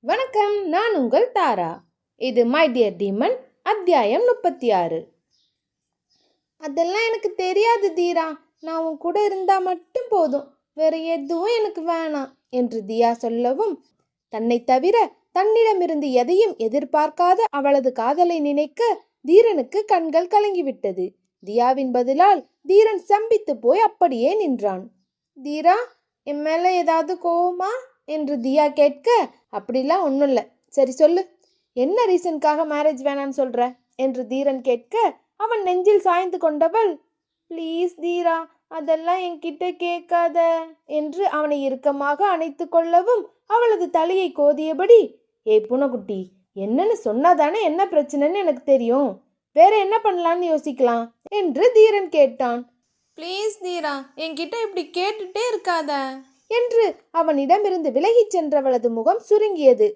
வணக்கம் நான் உங்கள் தாரா. இது மை டியர் டீமன் அத்தியாயம் முப்பத்தி ஆறு அதெல்லாம் எனக்கு தெரியாது தீரா. நான் உன் கூட இருந்தா மட்டும் போதும். வேற எதுவும் எனக்கு வேணாம் என்று தியா சொல்லவும் தன்னை தவிர தன்னிடமிருந்து எதையும் எதிர்பார்க்காத அவளது காதலை நினைக்க தீரனுக்கு கண்கள் கலங்கிவிட்டது. தியாவின் பதிலால் தீரன் சம்பித்து போய் அப்படியே நின்றான். தீரா என் மேல ஏதாவது கோவமா? என்று தியா கேட்க அப்படிலாம் ஒன்றும் இல்லை சரி சொல்லு. என்ன ரீசனுக்காக மேரேஜ் வேணான்னு சொல்ற? என்று தீரன் கேட்க அவன் நெஞ்சில் சாய்ந்து கொண்டவள். ப்ளீஸ் தீரா அதெல்லாம் என்கிட்ட கேட்காத. என்று அவனை இறுக்கமாக அணைத்து கொள்ளவும் அவளது தலையை கோதியபடி ஏய் புனகுட்டி என்னன்னு சொன்னாதானே என்ன பிரச்சனைன்னு எனக்கு தெரியும். வேற என்ன பண்ணலான்னு யோசிக்கலாம்? என்று தீரன் கேட்டான். ப்ளீஸ் தீரா என்கிட்ட இப்படி கேட்டுட்டே இருக்காத. என்று அவனிடமிருந்து விலகிச் சென்றவளது முகம் சுருங்கியது.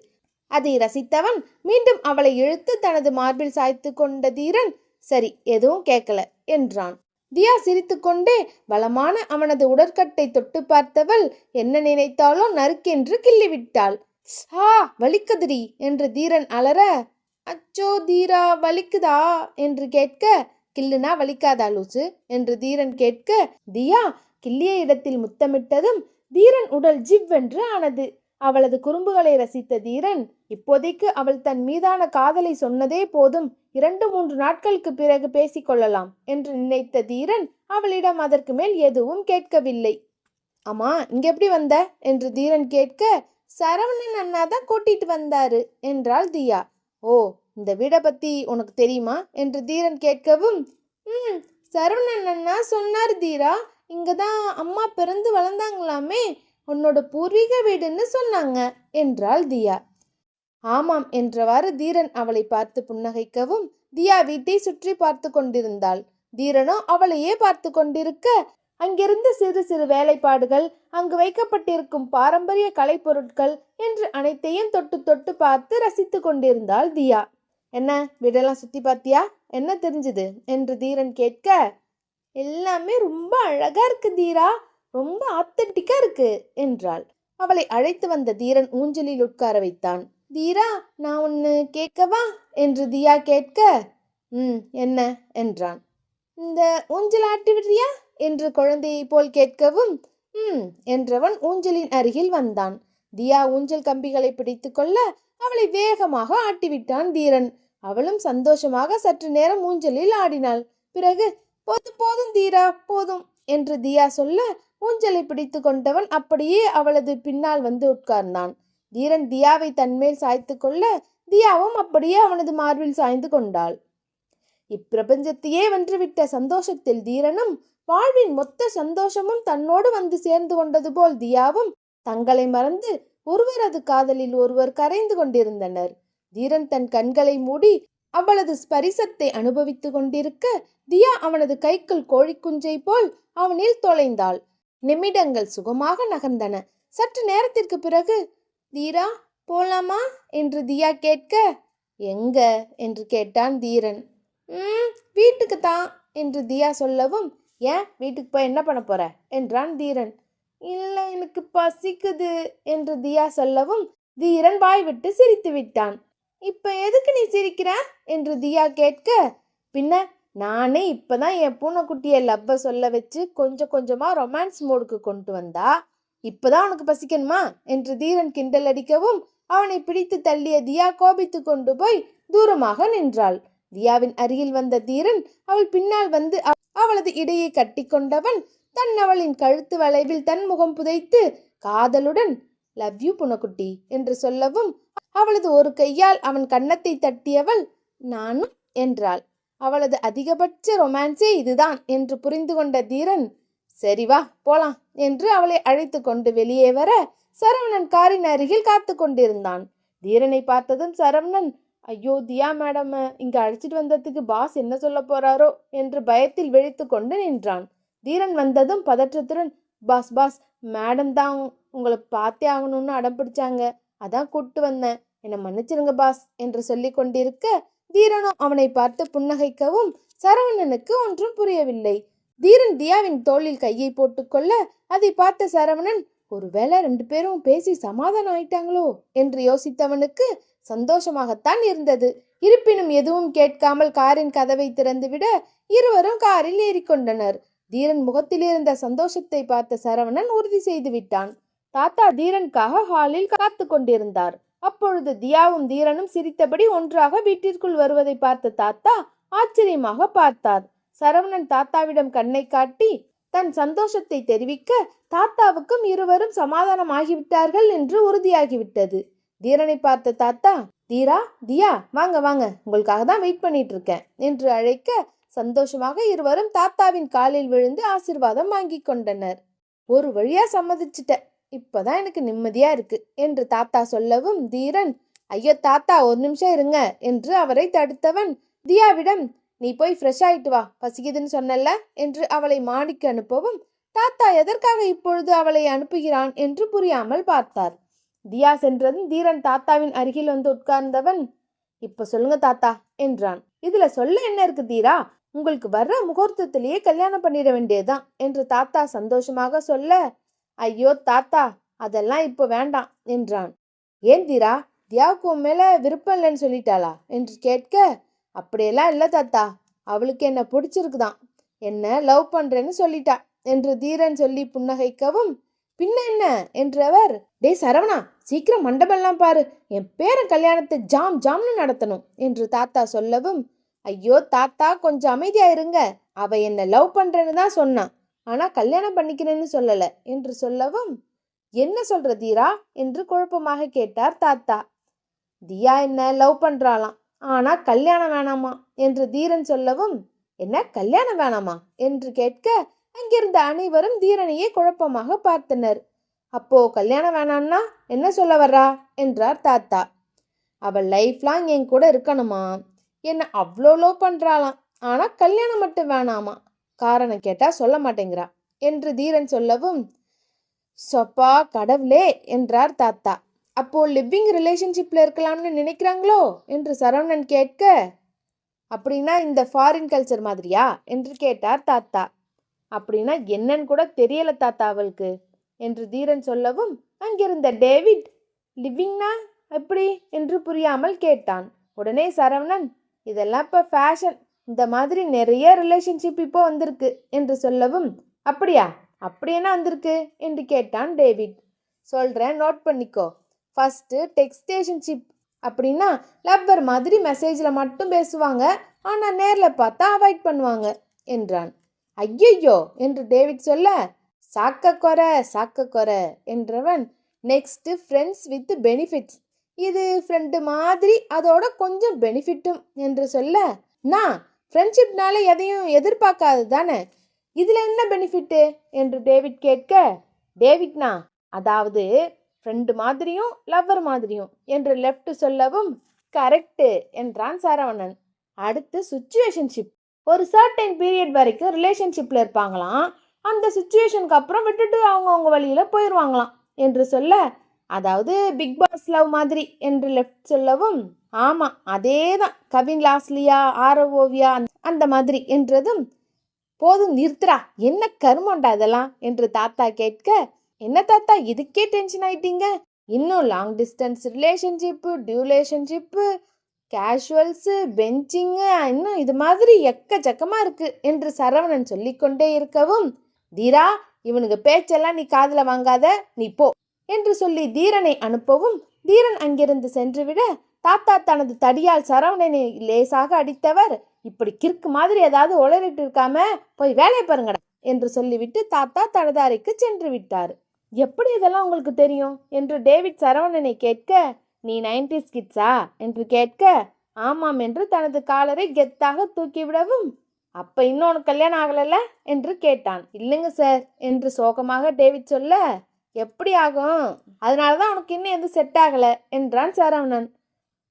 அதை ரசித்தவன் மீண்டும் அவளை இழுத்து தனது மார்பில் சாய்த்து கொண்ட தீரன் சரி எதுவும் கேட்கல என்றான். தியா சிரித்துக்கொண்டே பலமான அவனது உடற்கட்டை தொட்டு பார்த்தவள் என்ன நினைத்தாலோ நறுக்கென்று கிள்ளிவிட்டாள். ஆ வலிக்குதுடி என்று தீரன் அலற அச்சோ தீரா வலிக்குதா? என்று கேட்க கில்லுனா வலிக்காதா லூசு? என்று தீரன் கேட்க தியா கிள்ளிய இடத்தில் முத்தமிட்டதும் தீரன் உடல் ஜிவ்வென்று ஆனது. அவளது குறும்புகளை ரசித்த தீரன் இப்போதைக்கு அவள் தன் மீதான காதலை சொன்னதே போதும் இரண்டு மூன்று நாட்களுக்கு பிறகு பேசிக்கொள்ளலாம் என்று நினைத்த தீரன் அவளிடம் அதற்கு மேல் எதுவும் கேட்கவில்லை. அம்மா இங்க எப்படி வந்த? என்று தீரன் கேட்க சரவணன் அண்ணா தான் கூட்டிட்டு வந்தாரு என்றாள் தியா. ஓ இந்த வீடை பத்தி உனக்கு தெரியுமா? என்று தீரன் கேட்கவும் ம் சரவணன் அண்ணா சொன்னார் தீரா இங்கே தான் அம்மா பிறந்து வளர்ந்தாங்களாமே உன்னோட பூர்வீக வீடுன்னு சொன்னாங்க என்றாள் தியா. ஆமாம் என்றவாறு தீரன் அவளை பார்த்து புன்னகைக்கவும் தியா வீட்டை சுற்றி பார்த்து கொண்டிருந்தாள். தீரனோ அவளையே பார்த்து கொண்டிருக்க அங்கிருந்த சிறு சிறு வேலைப்பாடுகள் அங்கு வைக்கப்பட்டிருக்கும் பாரம்பரிய கலைப்பொருட்கள் என்று அனைத்தையும் தொட்டு தொட்டு பார்த்து ரசித்து கொண்டிருந்தாள் தியா. என்ன வீடெல்லாம் சுற்றி பார்த்தியா? என்ன தெரிஞ்சுது? என்று தீரன் கேட்க எல்லாமே ரொம்ப அழகா இருக்கு தீரா. ரொம்ப ஆத்தன்டிக்கா இருக்கு என்றாள். அவளை அழைத்து வந்த தீரன் ஊஞ்சலில் உட்கார வைத்தான். தீரா நான் ஒன்று கேட்கவா? என்று தியா கேட்க ம் என்ன? என்றான். இந்த ஊஞ்சல் ஆட்டி விடுறியா? என்று குழந்தையை போல் கேட்கவும் ம் என்றவன் ஊஞ்சலின் அருகில் வந்தான். தியா ஊஞ்சல் கம்பிகளை பிடித்து கொள்ள அவளை வேகமாக ஆட்டிவிட்டான் தீரன். அவளும் சந்தோஷமாக சற்று நேரம் ஊஞ்சலில் ஆடினாள். பிறகு போதும் போதும் தீரா போதும் என்று தியா சொல்ல ஊஞ்சலை பிடித்து கொண்டவன் அப்படியே அவளது பின்னால் வந்து உட்கார்ந்தான். தீரன் தியாவை தன்மேல் சாய்த்து கொள்ள தியாவும் அப்படியே அவனது மார்பில் சாய்ந்து கொண்டாள். இப்பிரபஞ்சத்தையே வென்றுவிட்ட சந்தோஷத்தில் தீரனும் வாழ்வின் மொத்த சந்தோஷமும் தன்னோடு வந்து சேர்ந்து கொண்டது போல் தியாவும் தங்களை மறந்து ஒருவரது காதலில் ஒருவர் கரைந்து கொண்டிருந்தனர். தீரன் தன் கண்களை மூடி அவளது ஸ்பரிசத்தை அனுபவித்துக் கொண்டிருக்க தியா அவனது கைக்குள் கோழிக்குஞ்சை போல் அவனில் தொலைந்தாள். நிமிடங்கள் சுகமாக நகர்ந்தன. சற்று நேரத்திற்கு பிறகு தீரா போலாமா? என்று தியா கேட்க எங்க? என்று கேட்டான் தீரன். ம் வீட்டுக்கு தான் என்று தியா சொல்லவும் ஏன் வீட்டுக்கு போய் என்ன பண்ண போற? என்றான் தீரன். இல்லை எனக்கு பசிக்குது என்று தியா சொல்லவும் தீரன் வாய் விட்டு சிரித்து விட்டான். இப்ப எதுக்கு நீ சிரிக்கிற? என்று தியா கேட்க பின்ன நானே இப்பதான் என் பூனைக்குட்டியை லப்ப சொல்ல வச்சு கொஞ்சம் கொஞ்சமா ரொமான்ஸ் மோடுக்கு கொண்டு வந்தா இப்பதான் உனக்கு பசிக்கணுமா? என்று தீரன் கிண்டல் அடிக்கவும் அவனை பிடித்து தள்ளிய தியா கோபித்து கொண்டு போய் தூரமாக நின்றாள். தியாவின் அருகில் வந்த தீரன் அவள் பின்னால் வந்து அவளது இடையை கட்டிக்கொண்டவன் தன் அவளின் கழுத்து வளைவில் தன் முகம் புதைத்து காதலுடன் லவ் யூ புனக்குட்டி என்று சொல்லவும் அவளது ஒரு கையால் அவன் கன்னத்தை தட்டியவள் நானும் என்றாள். அவளது அதிகபட்ச ரொமான்ஸே இதுதான் என்று புரிந்து கொண்ட தீரன் சரி வா போலாம் என்று அவளை அழைத்து கொண்டு வெளியே வர சரவணன் காரின் அருகில் காத்து கொண்டிருந்தான். தீரனை பார்த்ததும் சரவணன் ஐயோ தியா மேடம் இங்க அழைச்சிட்டு வந்ததுக்கு பாஸ் என்ன சொல்ல போறாரோ? என்று பயத்தில் விழித்து கொண்டு நின்றான். தீரன் வந்ததும் பதற்றத்துடன் பாஸ் பாஸ் மேடம் தான் உங்களை பார்த்தே ஆகணும்னு அடம் பிடிச்சாங்க. அதான் கூப்பிட்டு வந்தேன். என்னை மன்னிச்சிருங்க பாஸ் என்று சொல்லி கொண்டிருக்க தீரனும் அவனை பார்த்து புன்னகைக்கவும் சரவணனுக்கு ஒன்றும் புரியவில்லை. தீரன் தியாவின் தோளில் கையை போட்டுக்கொள்ள அதை பார்த்த சரவணன் ஒருவேளை ரெண்டு பேரும் பேசி சமாதானம் ஆயிட்டாங்களோ? என்று யோசித்தவனுக்கு சந்தோஷமாகத்தான் இருந்தது. இருப்பினும் எதுவும் கேட்காமல் காரின் கதவை திறந்துவிட இருவரும் காரில் ஏறிக்கொண்டனர் தீரன் முகத்தில் இருந்த சந்தோஷத்தை பார்த்த சரவணன் உறுதி செய்து விட்டான். தாத்தா தீரனுக்காக ஹாலில் காத்து கொண்டிருந்தார். அப்பொழுது தியாவும் தீரனும் சிரித்தபடி ஒன்றாக வீட்டிற்குள் வருவதை பார்த்த தாத்தா ஆச்சரியமாக பார்த்தார். சரவணன் தாத்தாவிடம் கண்ணை காட்டி தன் சந்தோஷத்தை தெரிவிக்க தாத்தாவுக்கும் இருவரும் சமாதானம் ஆகிவிட்டார்கள் என்று உறுதியாகிவிட்டது. தீரனை பார்த்த தாத்தா தீரா தியா வாங்க வாங்க உங்களுக்காக தான் வெயிட் பண்ணிட்டு இருக்கேன் என்று அழைக்க சந்தோஷமாக இருவரும் தாத்தாவின் காலில் விழுந்து ஆசிர்வாதம் வாங்கி கொண்டனர். ஒரு வழியா சம்மதிச்சிட்ட இப்போதான் எனக்கு நிம்மதியா இருக்கு என்று தாத்தா சொல்லவும் தீரன் ஐயோ தாத்தா ஒரு நிமிஷம் இருங்க என்று அவரை தடுத்தவன் தியாவிடம் நீ போய் ஃப்ரெஷ் ஆயிட்டு வா பசிக்குதுன்னு சொன்னல்ல என்று அவளை மாடிக்கு அனுப்பவும் தாத்தா எதற்காக இப்பொழுது அவளை அனுப்புகிறான்? என்று புரியாமல் பார்த்தார். தியா சென்றதும் தீரன் தாத்தாவின் அருகில் வந்து உட்கார்ந்தவன் இப்ப சொல்லுங்க தாத்தா என்றான். இதுல சொல்ல என்ன இருக்கு தீரா? உங்களுக்கு வர்ற முகூர்த்தத்திலேயே கல்யாணம் பண்ணிட வேண்டியதுதான் என்று தாத்தா சந்தோஷமாக சொல்ல ஐயோ தாத்தா அதெல்லாம் இப்போ வேண்டாம் என்றான். ஏன் தீரா தியாவுக்கு உன் மேலே விருப்பம் இல்லைன்னு சொல்லிட்டாளா? என்று கேட்க அப்படியெல்லாம் இல்லை தாத்தா. அவளுக்கு என்ன பிடிச்சிருக்குதான். என்ன லவ் பண்ணுறேன்னு சொல்லிட்டா என்று தீரன் சொல்லி புன்னகைக்கவும் பின்ன என்ன? என்றவர் டேய் சரவணா சீக்கிரம் மண்டபம்லாம் பாரு. என் பேரன் கல்யாணத்தை ஜாம் ஜாம்னு நடத்தணும் என்று தாத்தா சொல்லவும் ஐயோ தாத்தா கொஞ்சம் அமைதியா இருங்க. அவ என்ன லவ் பண்றேன்னு தான் சொன்னான். ஆனா கல்யாணம் பண்ணிக்கிறேன்னு சொல்லல என்று சொல்லவும் என்ன சொல்ற தீரா? என்று குழப்பமாக கேட்டார் தாத்தா. தியா என்ன லவ் பண்றாளாம். ஆனா கல்யாணம் வேணாமா? என்று தீரன் சொல்லவும் என்ன கல்யாணம் வேணாமா? என்று கேட்க அங்கிருந்த அனைவரும் தீரனையே குழப்பமாக பார்த்தனர். அப்போ கல்யாணம் வேணான்னா என்ன சொல்ல வர்றா? என்றார் தாத்தா. அவள் லைஃப் லாங் என் கூட இருக்கணுமா? என்ன அவ்வளோ லவ் பண்றாளாம். ஆனா கல்யாணம் மட்டும் வேணாமா? காரணம் கேட்டா சொல்ல மாட்டேங்கிறா. என்று தீரன் சொல்லவும் சொப்பா கடவுளே! என்றார் தாத்தா. அப்போ லிவிங் ரிலேஷன்ஷிப்ல இருக்கலாம்னு நினைக்கிறாங்களோ? என்று சரவணன் கேட்க அப்படின்னா இந்த ஃபாரின் கல்ச்சர் மாதிரியா? என்று கேட்டார் தாத்தா. அப்படின்னா என்னன்னு கூட தெரியல தாத்தா அவளுக்கு என்று தீரன் சொல்லவும் அங்கிருந்த டேவிட் லிவிங்னா எப்படி? என்று புரியாமல் கேட்டான். உடனே சரவணன் இதெல்லாம் இப்போ ஃபேஷன் இந்த மாதிரி நிறைய ரிலேஷன்ஷிப் இப்போ வந்திருக்கு என்று சொல்லவும் அப்படியா? அப்படி என்ன வந்திருக்கு? என்று கேட்டான் டேவிட். சொல்கிறேன் நோட் பண்ணிக்கோ. ஃபஸ்ட்டு டெக்ஸ்டேஷன்ஷிப் அப்படின்னா லவ்வர் மாதிரி மெசேஜில் மட்டும் பேசுவாங்க. ஆனால் நேரில் பார்த்தா அவாய்ட் பண்ணுவாங்க என்றான். ஐயையோ! என்று டேவிட் சொல்ல சாக்க குறை சாக்க குறை என்றவன் நெக்ஸ்ட்டு ஃப்ரெண்ட்ஸ் வித் பெனிஃபிட்ஸ் இது ஃப்ரெண்டு மாதிரி அதோட கொஞ்சம் பெனிஃபிட்டும் என்று சொல்ல நான் ஃப்ரெண்ட்ஷிப்னால எதையும் எதிர்பார்க்காது தானே? இதில் என்ன பெனிஃபிட்டு என்று டேவிட் கேட்க டேவிட்னா அதாவது ஃப்ரெண்டு மாதிரியும் லவ்வர் மாதிரியும் என்று லெஃப்ட் சொல்லவும் கரெக்டு என்றான் சரவணன். அடுத்து சுச்சுவேஷன்ஷிப் ஒரு சர்டைன் பீரியட் வரைக்கும் ரிலேஷன்ஷிப்பில் இருப்பாங்களாம். அந்த சுச்சுவேஷனுக்கு அப்புறம் விட்டுட்டு அவங்கவுங்க வழியில் போயிடுவாங்களாம் என்று சொல்ல அதாவது பிக் பாஸ் லவ் மாதிரி என்று லெஃப்ட் சொல்லவும் ஆமாம் அதே தான் கவின் லாஸ்லியா ஆரவ் ஓவியா அந்த- மாதிரி என்றதும் போதும் நிறுத்துறா என்ன கருமண்டா இதெல்லாம்? என்று தாத்தா கேட்க என்ன தாத்தா இதுக்கே டென்ஷன் ஆயிட்டீங்க? இன்னும் long distance relationship situationship casuals benching இன்னும் இது மாதிரி எக்கச்சக்கமாக இருக்குது என்று சரவணன் சொல்லிக்கொண்டே இருக்கவும் தீரா இவனுக்கு பேச்செல்லாம் நீ காதில் வாங்காத. நீ போ. என்று சொல்லி தீரனை அனுப்பவும் தீரன் அங்கிருந்து சென்றுவிட தாத்தா தனது தடியால் சரவணனை லேசாக அடித்தவர் இப்படி கிறுக்கு மாதிரி ஏதாவது உளறிட்டு இருக்காம போய் வேலையை பாருங்கடா என்று சொல்லிவிட்டு தாத்தா தனது அறைக்கு சென்று விட்டார். எப்படி இதெல்லாம் உங்களுக்கு தெரியும்? என்று டேவிட் சரவணனை கேட்க நீ நைன்டிஸ் கிட்ஸா? என்று கேட்க ஆமாம் என்று தனது காலரை கெத்தாக தூக்கிவிடவும் அப்ப இன்னும் உனக்கு கல்யாணம் ஆகலல்ல? என்று கேட்டான். இல்லைங்க சார் என்று சோகமாக டேவிட் சொல்ல எப்படி ஆகும்? அதனால தான் உனக்கு இன்னும் எதுவும் செட் ஆகலை என்றான் சரவணன்.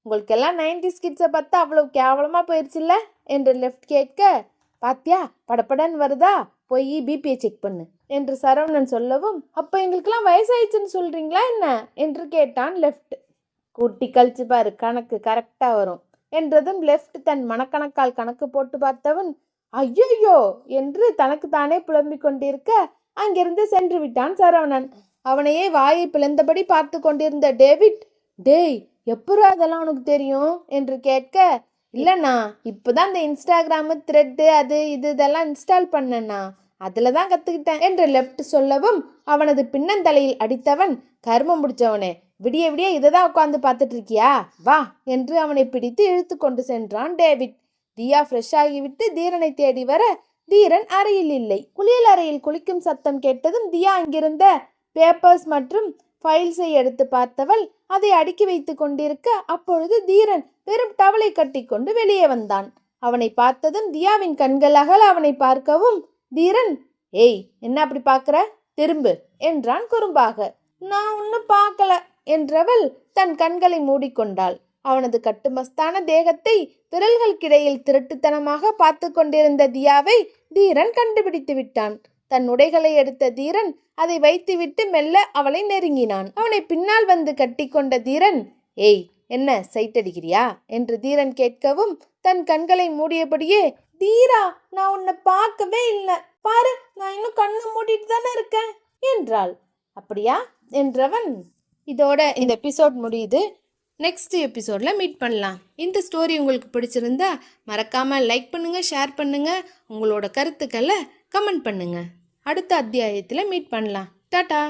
உங்களுக்கெல்லாம் நைன்டிஸ் கிட்ஸை பார்த்தா அவ்வளோ கேவலமாக போயிடுச்சுல்ல என்று லெஃப்ட் கேட்க பாத்தியா படபடன்னு வருதா? போய் பிபியை செக் பண்ணு என்று சரவணன் சொல்லவும் அப்போ எங்களுக்கெல்லாம் வயசாயிடுச்சுன்னு சொல்கிறீங்களா என்ன? என்று கேட்டான் லெஃப்ட் கூட்டி கழிச்சு பாரு கணக்கு கரெக்டாக வரும் என்றதும் லெஃப்ட் தன் மனக்கணக்கால் கணக்கு போட்டு பார்த்தவன் ஐயையோ என்று தனக்கு தானே புலம்பிக் கொண்டிருக்க அங்கிருந்து சென்று விட்டான் சரவணன். அவனையே வாயை பிளந்தபடி பார்த்து கொண்டிருந்த டேவிட் டேய் எப்பரா அதெல்லாம் உனக்கு தெரியும்? என்று கேட்க இல்லைண்ணா இப்போதான் இந்த இன்ஸ்டாகிராமு த்ரெட்டு அது இது இதெல்லாம் இன்ஸ்டால் பண்ணண்ணா. அதில் தான் கற்றுக்கிட்டேன் என்று லெஃப்ட் சொல்லவும் அவனது பின்னந்தலையில் அடித்தவன் கர்மம் முடிச்சவனே விடிய விடிய இதை தான் உட்காந்து பார்த்துட்டு இருக்கியா? வா என்று அவனை பிடித்து இழுத்து கொண்டு சென்றான் டேவிட். தியா ஃப்ரெஷ் ஆகிவிட்டு தீரனை தேடி வர தீரன் அறையில் இல்லை. குளியல் அறையில் குளிக்கும் சத்தம் கேட்டதும் தியா அங்கிருந்த பேப்பர்ஸ் மற்றும் ஃபைல்ஸை எடுத்து பார்த்தவள் அதை அடுக்கி வைத்து கொண்டிருக்க அப்பொழுது தீரன் வெறும் டவலை கட்டிக்கொண்டு வெளியே வந்தான். அவனை பார்த்ததும் தியாவின் கண்கள் அகல அவனை பார்க்கவும் தீரன் ஏய் என்ன அப்படி பார்க்கற? திரும்பு என்றான் குறும்பாக. நான் ஒன்றும் பார்க்கல என்றவள் தன் கண்களை மூடிக்கொண்டாள். அவனது கட்டுமஸ்தான தேகத்தை விரல்களுக்கிடையில் திருட்டுத்தனமாக பார்த்து கொண்டிருந்த தியாவை தீரன் கண்டுபிடித்து விட்டான். தன் உடைகளை எடுத்த தீரன் அதை வைத்துவிட்டு மெல்ல அவளை நெருங்கினான். அவனை பின்னால் வந்து கட்டிக்கொண்ட தீரன் ஏய் என்ன சைட் அடிக்கிறியா என்று தீரன் கேட்கவும் தன் கண்களை மூடியபடியே தீரா நான் உன்னை பார்க்கவே இல்லை. பாரு நான் இன்னும் கண்ணை மூடிட்டு தானே இருக்கேன். என்றாள். அப்படியா? என்றவன் இதோட இந்த எபிசோட் முடியுது. நெக்ஸ்ட் எபிசோடில் மீட் பண்ணலாம். இந்த ஸ்டோரி உங்களுக்கு பிடிச்சிருந்தா மறக்காமல் லைக் பண்ணுங்கள் ஷேர் பண்ணுங்கள் உங்களோட கருத்துக்களை கமெண்ட் பண்ணுங்கள் அடுத்த அத்தியாயத்தில் மீட் பண்ணலாம். டாட்டா